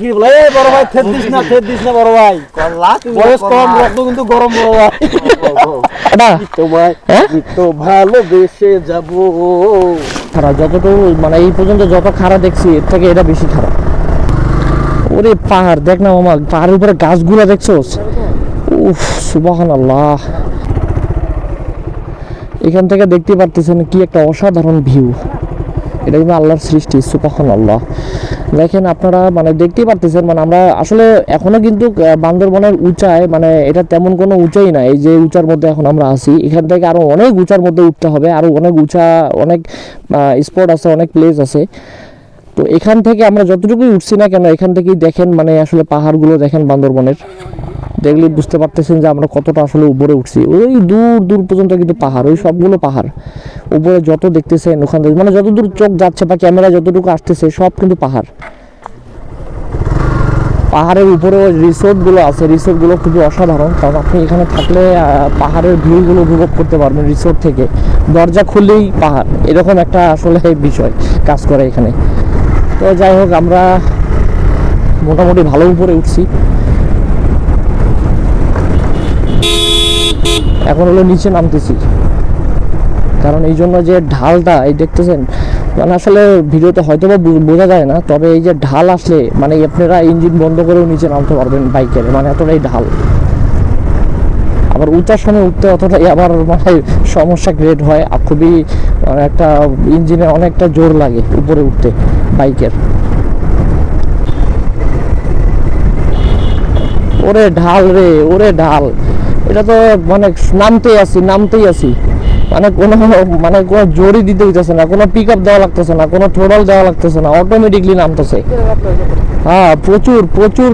কি বলে? এই বড় ভাই দিস না দিস না বড় ভাই। বয়স কম রক্ত কিন্তু গরম বড় ভাই। এটা তোমায় হ্যাঁ? তো ভালোবেসে যাব। খারাপ যতটুকু মানে এই পর্যন্ত যত খারাপ দেখছি এর থেকে এটা বেশি খারাপ ওরে পাহাড় দেখ না মামা পাহাড়ের উপরে গাছগুলো দেখছোস উফ সুবাহান আল্লাহ এখান থেকে দেখতে পারতেছেন কি একটা অসাধারণ ভিউ এটা কিন্তু আল্লাহর সৃষ্টি সুবাহান আল্লাহ দেখেন আপনারা মানে দেখতেই পারতেছেন মানে আমরা আসলে এখনও কিন্তু বান্দরবনের উঁচায় মানে এটা তেমন কোনো উঁচাই না এই যে উঁচার মধ্যে এখন আমরা আছি। এখান থেকে আরও অনেক উঁচার মধ্যে উঠতে হবে, আরও অনেক উঁচা, অনেক স্পট আছে, অনেক প্লেস আছে। তো এখান থেকে আমরা যতটুকুই উঠছি না কেন, এখান থেকেই দেখেন মানে আসলে পাহাড়গুলো দেখেন বান্দরবনের। দেখলে বুঝতে পারতেছেন যে আমরা কতটা আসলে উপরে উঠছি। ওই দূর দূর পর্যন্ত কিন্তু পাহাড়, ওই সবগুলো পাহাড়। উপরে যত দেখতেছেন ওখান থেকে মানে যতদূর চোখ যাচ্ছে বা ক্যামেরা যতটুকু আসতেছে, সব কিন্তু পাহাড়। পাহাড়ের উপরে রিসোর্টগুলো আছে রিসোর্টগুলো খুবই অসাধারণ। কারণ আপনি এখানে থাকলে পাহাড়ের ভিউগুলো উপভোগ করতে পারবেন রিসোর্ট থেকে। দরজা খুললেই পাহাড়, এরকম একটা আসলে বিষয় কাজ করে এখানে। তো যাই হোক, আমরা মোটামুটি ভালো উপরে উঠছি। এখন হলো নিচে নামতেছি। কারণ এই জন্য যে ঢালটা, এই দেখতেছেন মানে আসলে ভিডিওতে হয়তো বা বোঝা যায় না, তবে এই যে ঢাল আসলে মানে আপনারা ইঞ্জিন বন্ধ করেও নিচে নামতে পারবেন বাইকের মানে এতটাই ঢাল। আবার উঁচার সময় উঠতে অতটাই আবার মানে সমস্যা ক্রিয়েট হয়, আর খুবই মানে একটা ইঞ্জিনে অনেকটা জোর লাগে উপরে উঠতে, বাইকের। ওরে ঢাল রে, ওরে ঢাল। এটা তো মানে নামতেই আছি নামতেই আছি। মানে কোনো মানে কোনো জোরই দিতে হইতেছে না, কোনো পিক আপ দেওয়া লাগতেছে না, কোনো থ্রোডল দেওয়া লাগতেছে না অটোমেটিকলি নামতেছে। হ্যাঁ প্রচুর প্রচুর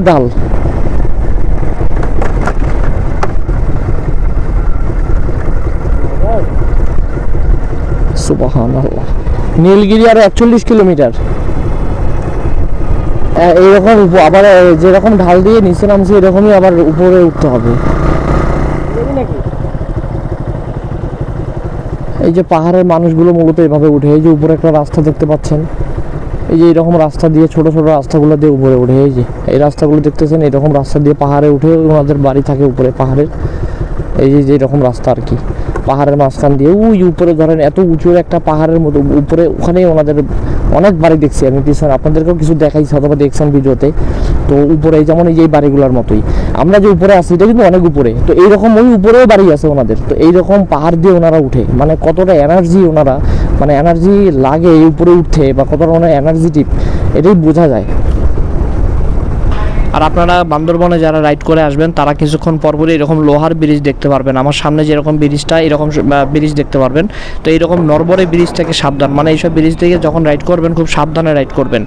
আল্লাহ নীলগিরি আরও একচল্লিশ কিলোমিটার। এইরকম আবার যেরকম ঢাল দিয়ে নিচে নামছে, এরকমই আবার উপরে উঠতে হবে। এই যে পাহাড়ের মানুষগুলো মূলত এভাবে উঠে, এই যে উপরে একটা রাস্তা দেখতে পাচ্ছেন, এই যে এরকম রাস্তা দিয়ে, ছোট ছোট রাস্তাগুলো দিয়ে উপরে উঠে, এই যে, এই রাস্তাগুলো দেখতেছেন এরকম রাস্তা দিয়ে পাহাড়ে উঠে ওনাদের বাড়ি থাকে উপরে, পাহাড়ের, এই যে এরকম রাস্তা আর কি। পাহাড়ের মাঝখান দিয়ে ওই উপরে ধরেন এত উঁচু একটা পাহাড়ের মতো, উপরে ওখানেই ওনাদের অনেক বাড়ি দেখছি আমি। পিছনে আপনাদেরকেও কিছু দেখাইছি অথবা দেখছেন ভিডিওতে। তো উপরে যেমন এই যে বাড়িগুলোর মতোই। আমরা যে উপরে আছি, এটা কিন্তু অনেক উপরে। তো এইরকম ওই উপরেও বাড়ি আছে ওনাদের। তো এইরকম পাহাড় দিয়ে ওনারা উঠে। মানে কতটা এনার্জি ওনারা মানে এনার্জি লাগে এই উপরে উঠতে বা কতটা ওনার এনার্জেটিক এটাই বোঝা যায়। আর আপনারা বান্দরবনে যারা রাইড করে আসবেন, তারা কিছুক্ষণ পরপরই এরকম লোহার ব্রিজ দেখতে পারবেন। আমার সামনে যেরকম ব্রিজটা এরকম ব্রিজ দেখতে পারবেন। তো এইরকম নরবরে ব্রিজ থেকে সাবধান মানে এইসব ব্রিজ থেকে যখন রাইড করবেন, খুব সাবধানে রাইড করবেন।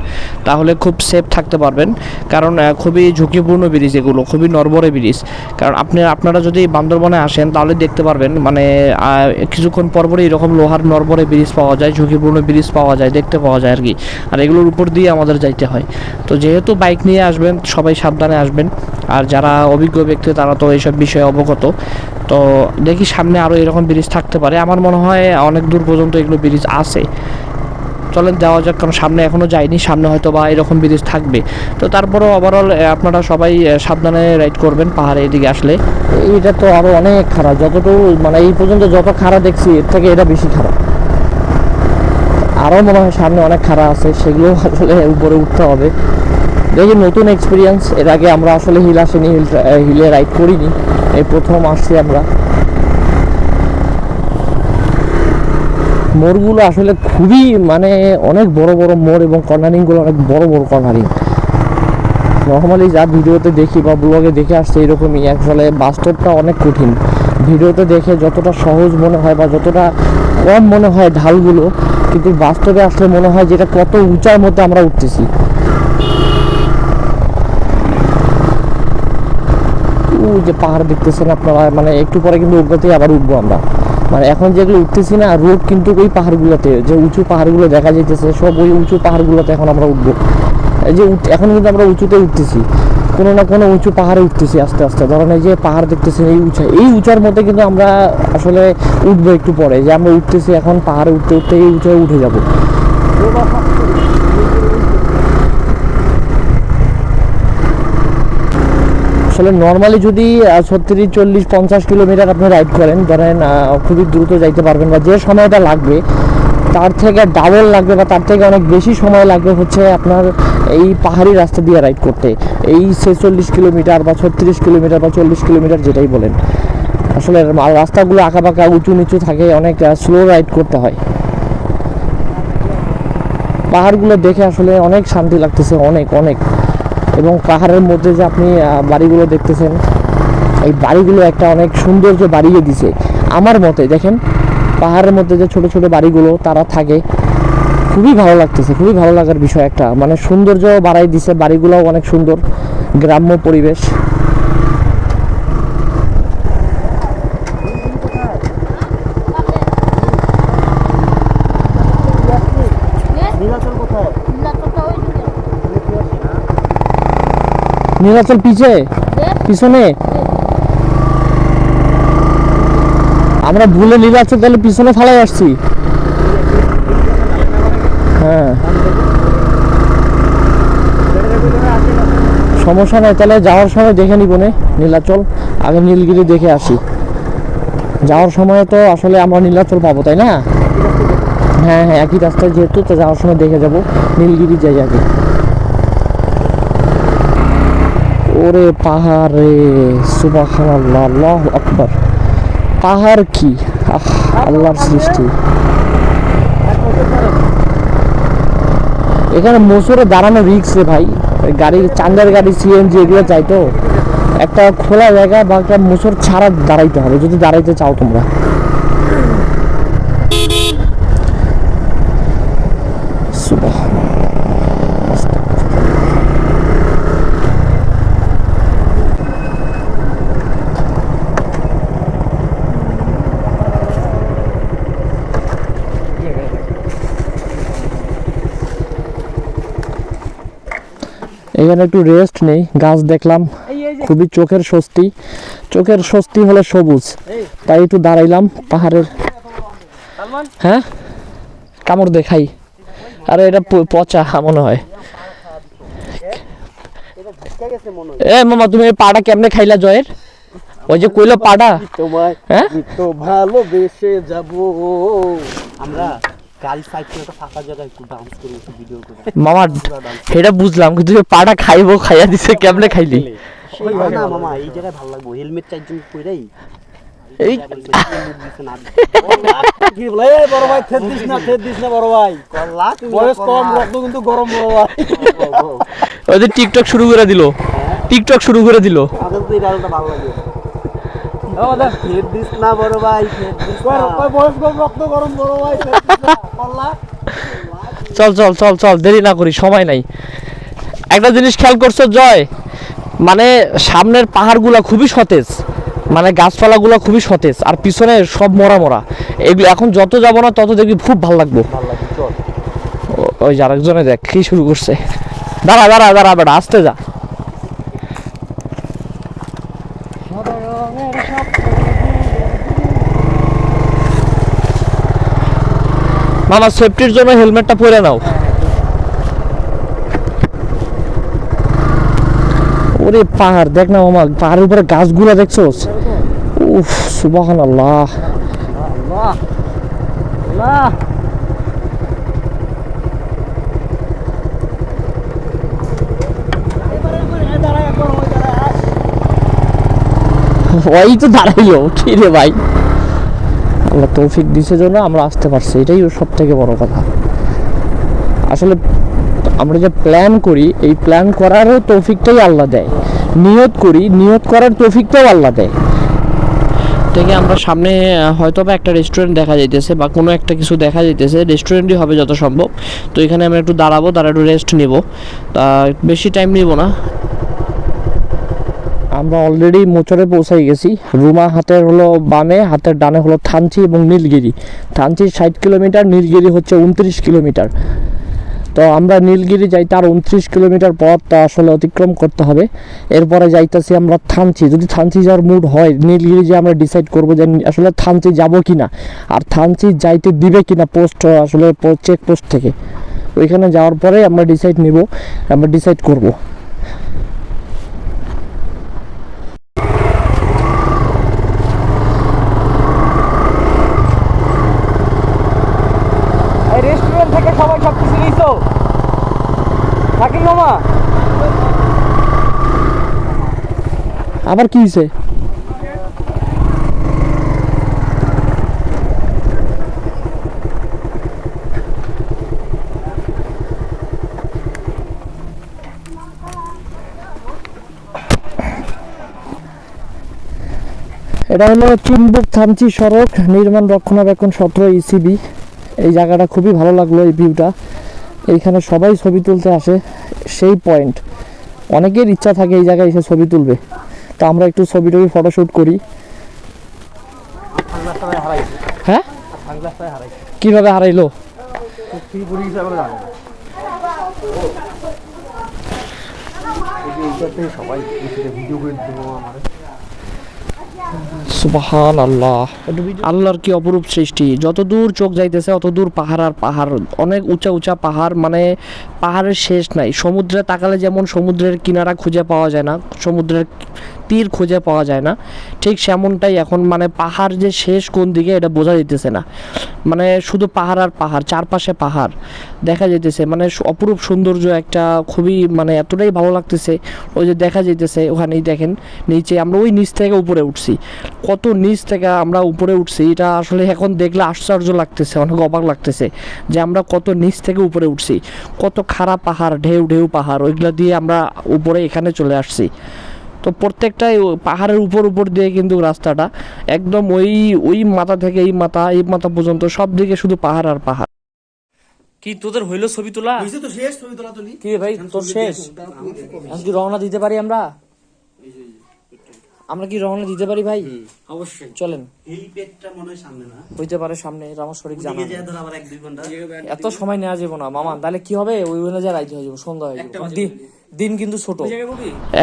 তাহলে খুব সেফ থাকতে পারবেন। কারণ খুবই ঝুঁকিপূর্ণ ব্রিজ এগুলো, খুবই নরবরে ব্রিজ কারণ আপনি, আপনারা যদি বান্দরবনে আসেন, তাহলে দেখতে পারবেন মানে কিছুক্ষণ পরপরই এরকম লোহার নরবরে ব্রিজ পাওয়া যায়, ঝুঁকিপূর্ণ ব্রিজ পাওয়া যায়, দেখতে পাওয়া যায় আর কি। আর এগুলোর উপর দিয়ে আমাদের যাইতে হয়। তো যেহেতু বাইক নিয়ে আসবেন, সবাই সাবধানে আসবেন। আর যারা অভিজ্ঞ ব্যক্তি, তারা তো এইসব বিষয়ে অবগত। তো দেখি সামনে আরও এরকম ব্রিজ থাকতে পারে। আমার মনে হয় অনেক দূর পর্যন্ত এগুলো ব্রিজ আছে। চলেন, যাওয়া যাক, কারণ সামনে এখনও যায়নি সামনে হয়তো বা এরকম ব্রিজ থাকবে। তো তারপরেও ওভারঅল আপনারা সবাই সাবধানে রাইড করবেন পাহাড়ে এদিকে আসলে। এইটা তো আরও অনেক খারাপ। যতটুকু মানে এই পর্যন্ত যত খারাপ দেখছি, এর থেকে এটা বেশি খারাপ। আরও মনে হয় সামনে অনেক খারাপ আছে, সেগুলো আসলে উপরে উঠতে হবে। দেখি নতুন এক্সপিরিয়েন্স এর আগে আমরা আসলে হিল আসেনি, হিল হিলে রাইড করিনি, এই প্রথম আসছি আমরা। মোড়গুলো আসলে খুবই মানে অনেক বড় বড় মোড় এবং কর্নারিংগুলো অনেক বড় বড় কর্নারিং। নর্মালি যা ভিডিওতে দেখি বা ব্লগে দেখে আসছে এরকমই, আসলে বাস্তবটা অনেক কঠিন। ভিডিওতে দেখে যতটা সহজ মনে হয় বা যতটা কম মনে হয় ঢালগুলো, কিন্তু বাস্তবে আসলে মনে হয় যেটা কত উঁচার মধ্যে আমরা উঠতেছি ওই যে পাহাড় দেখতেছেন আপনারা মানে একটু পরে কিন্তু ওগুলোতেই আবার উঠবো আমরা। মানে এখন যেগুলো উঠতেছি না রোড কিন্তু ওই পাহাড়গুলোতে, যে উঁচু পাহাড়গুলো দেখা যাইতেছে, সব ওই উঁচু পাহাড়গুলোতে এখন আমরা উঠবো। যে এখন কিন্তু আমরা উঁচুতে উঠতেছি। কোনো না কোনো উঁচু পাহাড়ে উঠতেছি আস্তে আস্তে। ধরেন এই যে পাহাড় দেখতেছেন, এই উঁচা এই উঁচার মধ্যে কিন্তু আমরা আসলে উঠবো একটু পরে। যে আমরা উঠতেছি এখন পাহাড়ে উঠতে উঠতে এই উঁচায় উঠে যাব। আসলে নর্মালি যদি ছত্রিশ, চল্লিশ, পঞ্চাশ কিলোমিটার আপনি রাইড করেন, ধরেন খুবই দ্রুত যাইতে পারবেন বা যে সময়টা লাগবে, তার থেকে ডাবল লাগবে বা তার থেকে অনেক বেশি সময় লাগবে হচ্ছে আপনার এই পাহাড়ি রাস্তা দিয়ে রাইড করতে। এই ছেচল্লিশ কিলোমিটার বা ছত্রিশ কিলোমিটার বা চল্লিশ কিলোমিটার যেটাই বলেন। আসলে রাস্তাগুলো আঁকা বাঁকা উঁচু নিচু থাকে, অনেক স্লো রাইড করতে হয়। পাহাড়গুলো দেখে আসলে অনেক শান্তি লাগতেছে, অনেক অনেক। এবং পাহাড়ের মধ্যে যে আপনি বাড়িগুলো দেখতেছেন, এই বাড়িগুলো একটা অনেক সৌন্দর্য বাড়িয়ে দিছে। আমার মতে, দেখেন, পাহাড়ের মধ্যে যে ছোট ছোট বাড়িগুলো তারা থাকে, খুবই ভালো লাগতেছে, খুবই ভালো লাগার বিষয় একটা। মানে সৌন্দর্য বাড়াই দিছে, বাড়িগুলোও অনেক সুন্দর, গ্রাম্য পরিবেশ নীলাচল কোথায় নীলাচল পিছে। পিছনে। আমরা ভুলে নীলাচল তাহলে পিছনে ফালাই আসছি। হ্যাঁ। সমস্যা নাই, তাহলে যাওয়ার সময় দেখে নিব নে। নীলাচল আগে নীলগিরি দেখে আসি। যাওয়ার সময় তো আসলে আমরা নীলাচল পাবো, তাই না? হ্যাঁ হ্যাঁ একই রাস্তায় যেহেতু, তো যাওয়ার সময় দেখে যাব। নীলগিরি যাই আগে। ওরে পাহাড়, সুবহানাল্লাহ, আল্লাহু আকবার। পাহাড় কি? আল্লাহর সৃষ্টি। এখানে মোসরে দাঁড়ানো রিক্স রে ভাই। গাড়ি চান্দার গাড়ি সিএনজি এগুলো যাই তো একটা খোলা জায়গা বা একটা মোসর ছাড়া দাঁড়াইতে হবে। যদি দাঁড়াইতে চাও তোমরা সুবহানাল্লাহ। এখানে একটু রেস্ট নেই গাছ দেখলাম খুবই চোখের স্বস্তি। চোখের স্বস্তি হলো সবুজ তাই একটু দাঁড়াইলাম পাহাড়ের হ্যাঁ? কামড় দেখাই। আরে এটা পচা মনে হয়। এ মামা তুমি কেমনে খাইলা জয়ের? ওই যে কইলো পাটা? তোমায় হ্যাঁ? তো ভালোবেসে যাব। আমরা গাড়ি সাইড করে একটা ফাঁকা জায়গায় একটু ডান্স করি একটু ভিডিও করে। মামা এটা বুঝলাম কিন্তু পাটা খাইবো খাইয়া দিছে কেমনে খাইলি? না মামা এই জায়গায় ভালো লাগবে। হেলমেট চারজন কইরাই এই কি বলে? এই বড় ভাই থেদ দিস না থেদ দিস না বড় ভাই। বয়স কম রক্ত কিন্তু গরম বড় ভাই। ওই যে টিকটক শুরু করে দিল। টিকটক শুরু করে দিল। আমাদের তো এই গানটা ভালো লাগে। দিস না বড় ভাই বয়স রক্ত গরম বড় ভাই চল চল চল চল দেরি না করি সময় নাই। একটা জিনিস খেয়াল করছ জয়? মানে সামনের পাহাড়গুলা খুবই সতেজ। মানে গাছপালাগুলো খুবই সতেজ আর পিছনে সব মরা মরা। এগুলো এখন যত যাব না তত দেখবি খুব ভালো লাগবো। ওই আরেকজনে দেখ কি শুরু করছে? দাঁড়া দাঁড়া দাঁড়া বেটা আসতে যা। মামা সেফটির জন্য হেলমেটটা পরে নাও। ওরে পাহাড়, দেখ না মামা, পাহাড়ের উপরে গাছগুলো দেখছ? উফ সুবাহান আল্লাহ আল্লাহ। ওই তো দাঁড়াইলো, কি রে ভাই? আল্লাহ তৌফিক দিছে জন্য আমরা আসতে পারছি, এটাই সব থেকে বড় কথা। আসলে আমরা যে প্ল্যান করি, এই প্ল্যান করারও তৌফিকটাই আল্লাহ দেয়। নিয়ত করি, নিয়ত করার তৌফিকটাও আল্লাহ দেয়। থেকে আমরা সামনে হয়তো বা একটা রেস্টুরেন্ট দেখা যাইতেছে বা কোনো একটা কিছু দেখা যাইতেছে রেস্টুরেন্টই হবে যত সম্ভব। তো এখানে আমরা একটু দাঁড়াবো দাঁড়া একটু রেস্ট নিব। তা বেশি টাইম নিব না। আমরা অলরেডি মোচরে পৌঁছাই গেছি। রুমা হাতের হলো বামে, হাতের ডানে হলো থানচি এবং নীলগিরি। থানচি ষাট কিলোমিটার, নীলগিরি হচ্ছে উনত্রিশ কিলোমিটার। তো আমরা নীলগিরি যাই, তার উনত্রিশ কিলোমিটার পথ আসলে অতিক্রম করতে হবে। এরপরে যাইতেছি আমরা থানচি। যদি থানচি যাওয়ার মুড হয়, নীলগিরি যে আমরা ডিসাইড করব যে আসলে থানচি যাব কি না আর থানচি যাইতে দিবে কি না পোস্ট আসলে চেক পোস্ট থেকে। ওইখানে যাওয়ার পরে আমরা ডিসাইড নিব, আমরা ডিসাইড করব। আবার কি হয়েছে এটা হলো চুম্বুক থামচি সড়ক, নির্মাণ রক্ষণাবেক্ষণ সতেরো ইসিবি এই জায়গাটা খুবই ভালো লাগল এই ভিউটা এইখানে সবাই ছবি তুলতে আসে, সেই পয়েন্ট অনেকের ইচ্ছা থাকে এই জায়গায় এসে ছবি তুলবে। তো আমরা একটু ছবি টবি ফটোশ্যুট করি। হ্যাঁ? কীভাবে হারাইলো? সবাই ভিডিও করে আল্লাহর কি অপরূপ সৃষ্টি? যত দূর চোখ যাইতেছে অত দূর পাহাড় আর পাহাড়, অনেক উঁচা উঁচা পাহাড় মানে পাহাড়ের শেষ নাই। সমুদ্রে তাকালে যেমন সমুদ্রের কিনারা খুঁজে পাওয়া যায় না, সমুদ্রের তীর খুঁজে পাওয়া যায় না। ঠিক সেমনটাই এখন মানে পাহাড় যে শেষ কোন দিকে এটা বোঝা যেতেছে না। মানে শুধু পাহাড় আর পাহাড়, চারপাশে পাহাড় দেখা যেতেছে মানে অপরূপ সৌন্দর্য একটা খুবই মানে এতটাই ভালো লাগতেছে। ওই যে দেখা যেতেছে ওখানেই দেখেন, নিচে আমরা ওই নিচ থেকে উপরে উঠছি। কত নিচ থেকে আমরা উপরে উঠছি, এটা আসলে এখন দেখলে আশ্চর্য লাগতেছে, অনেক অবাক লাগতেছে যে আমরা কত নিচ থেকে উপরে উঠছি। কত খারাপ পাহাড়, ঢেউ ঢেউ পাহাড়, ওইগুলো দিয়ে আমরা উপরে এখানে চলে আসছি। তো প্রত্যেকটাই পাহাড়ের উপর উপর দিয়ে কিন্তু রাস্তাটা। একদম ওই ওই মাথা থেকে এই মাথা এই মাথা পর্যন্ত সব দিকে শুধু পাহাড় আর পাহাড়। কি তোদের হইল ছবি তোলা? হইছে তো শেষ ছবি তোলা তুলি কি ভাই তোর শেষ? আজকে রওনা দিতে পারি আমরা? আমরা কি রওনা দিতে পারি ভাই? অবশ্যই। চলেন। হেলিপ্যাডটা মনে হয় সামনে না? হইতে পারে সামনে আমার সঠিক জানা দিকে নেই। যায় ধর আবার এক দুই ঘণ্টা। এত সময় নেওয়া যাব না। মামা তাহলে কি হবে? ওই অনুযায়ী রাইতে হয়ে যাব সন্ধ্যা হয়ে যাবে। দি- দিন কিন্তু ছোট।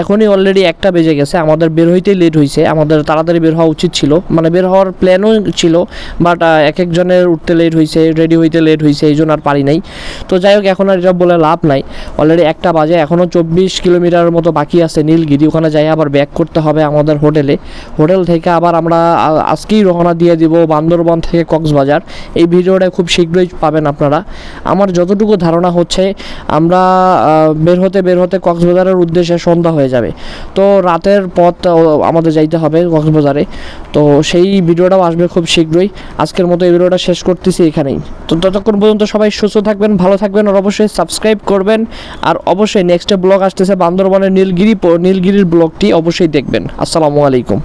এখনই অলরেডি একটা বেজে গেছে আমাদের বের হইতেই লেট হয়েছে আমাদের তাড়াতাড়ি বের হওয়া উচিত ছিল। মানে বের হওয়ার প্ল্যানও ছিল বাট এক একজনের উঠতে লেট হয়েছে রেডি হইতে লেট হয়েছে এই জন্য আর পারি নাই। তো যাই হোক এখন আর এটা বলে লাভ নাই। অলরেডি একটা বাজে এখনও চব্বিশ কিলোমিটারের মতো বাকি আছে নীলগিরি ওখানে যাই আবার ব্যাক করতে হবে আমাদের হোটেলে। হোটেল থেকে আবার আমরা আজকেই রওনা দিয়ে দিব বান্দরবন থেকে কক্সবাজার। এই ভিডিওটা খুব শীঘ্রই পাবেন আপনারা। আমার যতটুকু ধারণা হচ্ছে আমরা বের হতে বের হতে কক্সবাজারের উদ্দেশ্যে সন্ধ্যা হয়ে যাবে। তো রাতের পথ আমাদের যাইতে হবে কক্সবাজারে। তো সেই ভিডিওটাও আসবে খুব শীঘ্রই। আজকের মতো এই ভিডিওটা শেষ করতেছি এখানেই। তো ততক্ষণ পর্যন্ত সবাই সুস্থ থাকবেন, ভালো থাকবেন আর অবশ্যই সাবস্ক্রাইব করবেন। আর অবশ্যই নেক্সট ব্লগ আসতেছে বান্দরবনের নীলগিরি নীলগিরির ব্লগটি অবশ্যই দেখবেন। আসসালামু আলাইকুম।